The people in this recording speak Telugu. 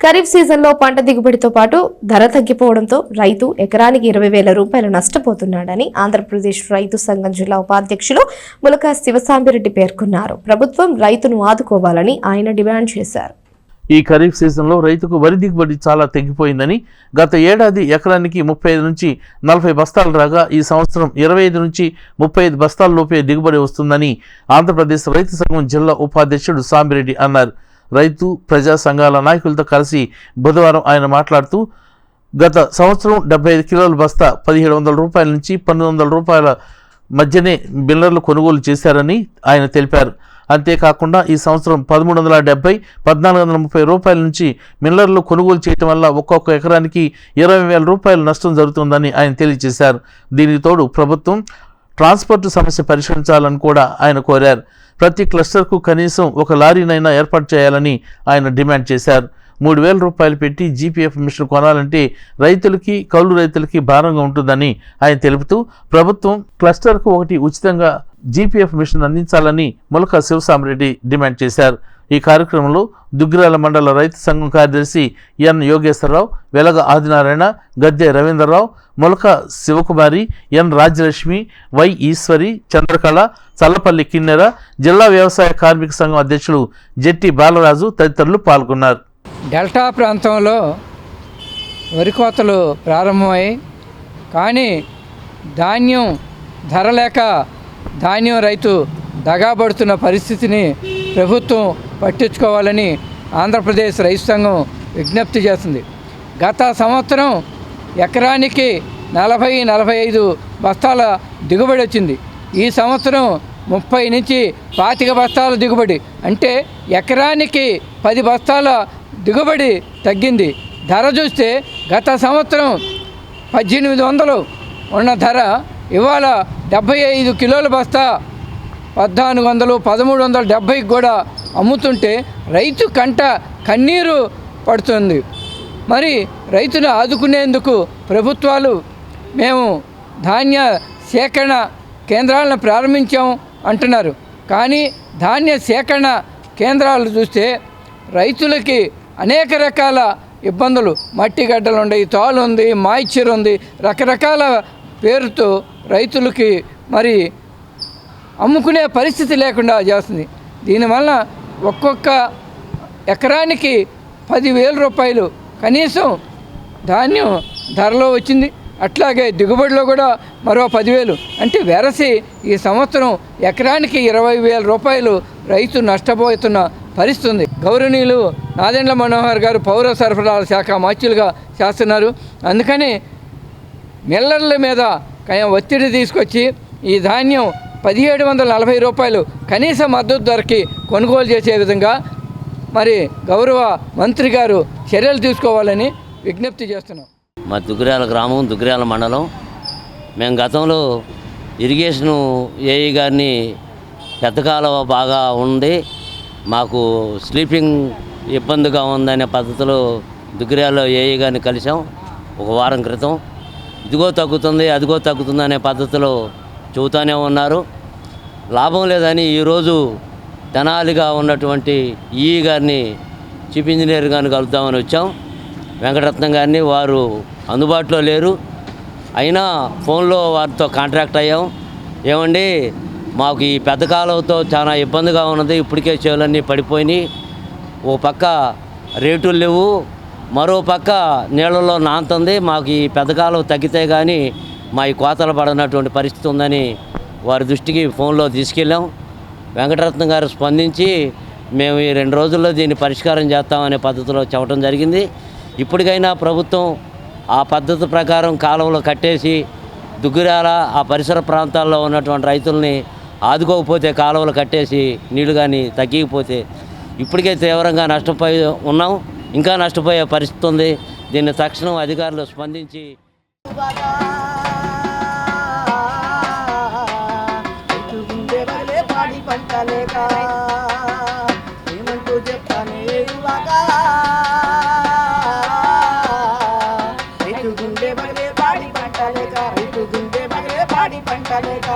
ఖరీఫ్ సీజన్లో పంట దిగుబడితో పాటు ధర తగ్గిపోవడంతో రైతు ఎకరానికి ఇరవై వేల రూపాయలు నష్టపోతున్నాడని ఆంధ్రప్రదేశ్ రైతు సంఘం జిల్లా ఉపాధ్యక్షులు ములక శివసాంబిరెడ్డి పేర్కొన్నారు. ప్రభుత్వం రైతును ఆదుకోవాలని ఆయన డిమాండ్ చేశారు. ఈ ఖరీఫ్ సీజన్లో రైతుకు వరి దిగుబడి చాలా తగ్గిపోయిందని గత ఏడాది ఎకరానికి ముప్పై ఐదు నుంచి నలభై బస్తాలు రాగా ఈ సంవత్సరం ఇరవై ఐదు నుంచి ముప్పై ఐదు బస్తాల లోపే దిగుబడి వస్తుందని ఆంధ్రప్రదేశ్ రైతు సంఘం జిల్లా ఉపాధ్యక్షుడు సాంబిరెడ్డి అన్నారు. రైతు ప్రజా సంఘాల నాయకులతో కలిసి బుధవారం ఆయన మాట్లాడుతూ గత సంవత్సరం డెబ్బై ఐదు కిలోల బస్తా పదిహేడు వందల రూపాయల నుంచి పన్నెండు వందల రూపాయల మధ్యనే బిల్లర్లు కొనుగోలు చేశారని ఆయన తెలిపారు. అంతేకాకుండా ఈ సంవత్సరం పదమూడు వందల డెబ్బై పద్నాలుగు వందల ముప్పై రూపాయల నుంచి మిల్లర్లు కొనుగోలు చేయటం వల్ల ఒక్కొక్క ఎకరానికి ఇరవై వేల రూపాయల నష్టం జరుగుతుందని ఆయన తెలియజేశారు. దీనికి తోడు ప్రభుత్వం ట్రాన్స్పోర్ట్ సమస్య పరిష్కరించాలని కూడా ఆయన కోరారు. ప్రతి క్లస్టర్కు కనీసం ఒక లారీనైనా ఏర్పాటు చేయాలని ఆయన డిమాండ్ చేశారు. మూడు వేల రూపాయలు పెట్టి జీపీఎఫ్ మిషన్ కొనాలంటే రైతులకి కౌలు రైతులకి భారంగా ఉంటుందని ఆయన తెలుపుతూ ప్రభుత్వం క్లస్టర్కు ఒకటి ఉచితంగా జీపీఎఫ్ మిషన్ అందించాలని ములక శివసామిరెడ్డి డిమాండ్ చేశారు. ఈ కార్యక్రమంలో దుగ్గిరాల మండల రైతు సంఘం కార్యదర్శి N Yogeswararao Velaga Adinarayana Gadde Ravindrarao Mulaka Sivakumari N Rajyalakshmi Y Eswari Chandrakala Challapalli Kinnera జిల్లా వ్యవసాయ కార్మిక సంఘం అధ్యక్షులు జెట్టి బాలరాజు తదితరులు పాల్గొన్నారు. డెల్టా ప్రాంతంలో వరి కోతలు ప్రారంభమయ్యాయి కానీ ధాన్యం ధర లేక ధాన్యం రైతు దగాబడుతున్న పరిస్థితిని ప్రభుత్వం పట్టించుకోవాలని ఆంధ్రప్రదేశ్ రైతు సంఘం విజ్ఞప్తి చేస్తుంది. గత సంవత్సరం ఎకరానికి నలభై నలభై ఐదు బస్తాల దిగుబడి వచ్చింది. ఈ సంవత్సరం ముప్పై నుంచి పాతిక బస్తాల దిగుబడి. అంటే ఎకరానికి పది బస్తాల దిగుబడి తగ్గింది. ధర చూస్తే గత సంవత్సరం పద్దెనిమిది వందలు ఉన్న ధర ఇవాళ డెబ్బై ఐదు కిలోల బస్తా పద్నాలుగు వందలు పదమూడు వందల డెబ్భైకి కూడా అమ్ముతుంటే రైతు కంట కన్నీరు పడుతుంది. మరి రైతును ఆదుకునేందుకు ప్రభుత్వాలు మేము ధాన్య సేకరణ కేంద్రాలను ప్రారంభించాం అంటున్నారు. కానీ ధాన్య సేకరణ కేంద్రాలు చూస్తే రైతులకి అనేక రకాల ఇబ్బందులు. మట్టి గడ్డలు ఉన్నాయి తాలు ఉంది మాయిశ్చర్ ఉంది రకరకాల పేరుతో రైతులకి మరి అమ్ముకునే పరిస్థితి లేకుండా చేస్తుంది. దీనివల్ల ఒక్కొక్క ఎకరానికి పదివేల రూపాయలు కనీసం ధాన్యం ధరలో వచ్చింది. అట్లాగే దిగుబడిలో కూడా మరో పదివేలు. అంటే వెరసి ఈ సంవత్సరం ఎకరానికి ఇరవై వేల రూపాయలు రైతు నష్టపోతున్న పరిస్థితి ఉంది గౌరవనీయులు నాదెండ్ల మనోహర్ గారు పౌర సరఫరాల శాఖ మాచ్యులుగా చేస్తున్నారు. అందుకని మిల్లర్ల మీద ఒత్తిడి తీసుకొచ్చి ఈ ధాన్యం పదిహేడు వందల నలభై రూపాయలు కనీస మద్దతు ధరకి కొనుగోలు చేసే విధంగా మరి గౌరవ మంత్రి గారు చర్యలు తీసుకోవాలని విజ్ఞప్తి చేస్తున్నాం. మా దుగ్గిరాల గ్రామం దుగ్గిరాల మండలం. మేము గతంలో ఇరిగేషను ఏఈ గారిని పెద్ద కాలువ బాగా ఉంది మాకు స్లీపింగ్ ఇబ్బందిగా ఉందనే పద్ధతిలో దుగ్గిరాలో ఏఈ గారిని కలిసాం ఒక వారం క్రితం. ఇదిగో తగ్గుతుంది అదిగో తగ్గుతుంది అనే పద్ధతిలో చెబుతూనే ఉన్నారు. లాభం లేదని ఈరోజు తెనాలిగా ఉన్నటువంటి ఈ గారిని చీఫ్ ఇంజనీర్ గారిని కలుద్దామని వచ్చాం. వెంకటరత్నం గారిని వారు అందుబాటులో లేరు. అయినా ఫోన్లో వారితో కాంట్రాక్ట్ అయ్యాం. ఏమండి మాకు ఈ పెద్ద కాలువతో చాలా ఇబ్బందిగా ఉన్నది. ఇప్పటికే చెవులన్నీ పడిపోయినాయి. ఓ పక్క రేటులు లేవు. మరో పక్క నీళ్ళలో నాంతుంది. మాకు ఈ పెద్ద కాలువ తగ్గితే కానీ మా ఈ కోతలు పడనటువంటి పరిస్థితి ఉందని వారి దృష్టికి ఫోన్లో తీసుకెళ్ళాం. వెంకటరత్నం గారు స్పందించి మేము ఈ రెండు రోజుల్లో దీన్ని పరిష్కారం చేస్తామనే పద్ధతిలో చెప్పడం జరిగింది. ఇప్పటికైనా ప్రభుత్వం ఆ పద్ధతి ప్రకారం కాలువలు కట్టేసి దుగ్గిరాల ఆ పరిసర ప్రాంతాల్లో ఉన్నటువంటి రైతుల్ని ఆదుకోకపోతే కాలువలు కట్టేసి నీళ్ళు కానీ తగ్గిపోతే ఇప్పటికే తీవ్రంగా నష్టపోయి ఉన్నాం. ఇంకా నష్టపోయే పరిస్థితి ఉంది. దీన్ని తక్షణం అధికారులు స్పందించి పంచలేక ఏమంటూ చెప్తానే ఇలాగా రైతు గుండె బగలే పాడి పంటలేక రైతు గుండె బగలే పాడి పంటలేక